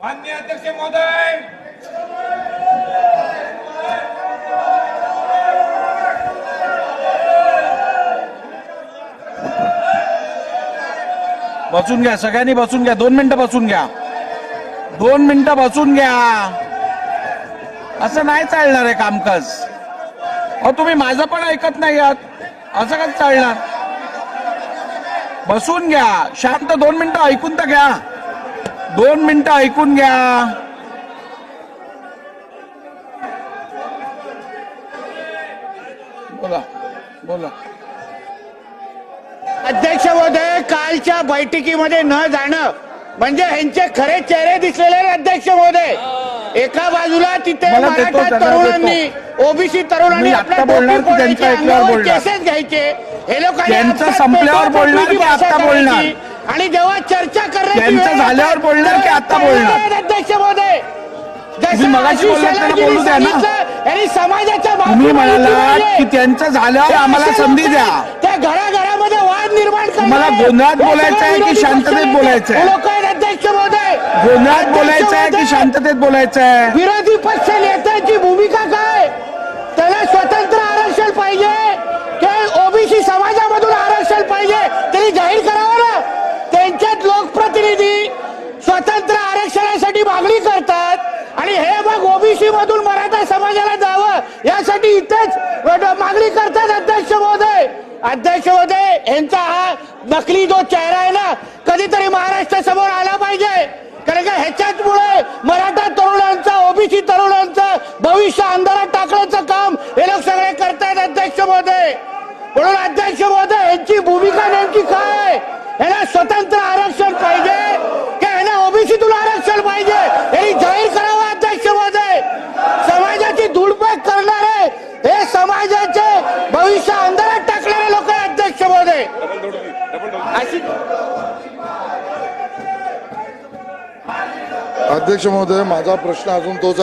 मान्य अध्यक्ष महोदय! बसून घ्या सगळ्यांनी बसून घ्या. दोन मिनिटं बसून घ्या. दोन मिनिटं बसून घ्या. असं नाही चालणार आहे कामकाज. अहो तुम्ही माझं पण ऐकत नाही आहात. असं कसं चालणार? बसून घ्या. शांत दोन मिनिटं ऐकून तर घ्या. दोन मिनिटं ऐकून घ्या बोला बोला अध्यक्ष महोदय कालच्या बैठकीमध्ये न जाणं म्हणजे ह्यांचे खरे चेहरे दिसलेले अध्यक्ष महोदय एका बाजूला तिथे मला देतो, मराठा त्यांना तरुणांनी ओबीसी तरुणांनी मी आपल्या बोलणार टोपी त्यांच्या फोडायची, ऐकल्यावर अंगावर बोलणार? केसेस घ्यायचे हे लोकांनी त्यांचं आपल्या संपल्यावर बोलणार की आत्ता. बोलणार? आणि जेव्हा चर्चा त्यांचं झाल्यावर बोलणार की तयार बोलणार? अध्यक्ष महोदय. तुम्ही मगाशी बोललात त्यांना शेलारजींनी बोलू द्या ना. सांगितलं, यांनी समाजाच्या तुम्ही म्हणालात की त्यांचं झाल्यावर आम्हाला संधी द्या. त्या घराघरामध्ये वाद निर्माण तुम्हाला गोंधळात बोलायचं आहे की शांततेत बोलायचं आहे? लोक आहेत अध्यक्ष महोदय. गोंधळात बोलायचं आहे की शांततेत बोलायचं आहे? विरोधी पक्ष नेत्याची भूमिका काय? त्याला स्वतंत्र आरक्षण पाहिजे की ओबीसी समाजामधून आरक्षण पाहिजे तरी जाहीर करावं ना त्यांच्यात लोकप्रतिनिधी स्वतंत्र आरक्षणासाठी मागणी करतात आणि हे मग ओबीसी मधून मराठा समाजाला जावं यासाठी इथेच मागणी करतात अध्यक्ष महोदय. अध्यक्ष महोदय यांचा हा नकली जो चेहरा आहे ना कधीतरी महाराष्ट्रासमोर आला पाहिजे. कारण का ह्याच्याचमुळे मराठा तरुणांचं ओबीसी तरुणांचं भविष्य अंधारात टाकण्याचं काम हे लोक सगळे करतायत अध्यक्ष महोदय. म्हणून अध्यक्ष महोदय यांची भूमिका नेमकी काय आहे? यांना स्वतंत्र आरक्षण पाहिजे की यांना ओबीसीतून आरक्षण पाहिजे यांनी जाहीर करावं अध्यक्ष महोदय समाजाची धुडपैक करणारे हे समाजाचे भविष्य अंधारात टाकणारे लोक आहे अध्यक्ष महोदय अशी अध्यक्ष महोदय माझा प्रश्न अजून तोच आहे.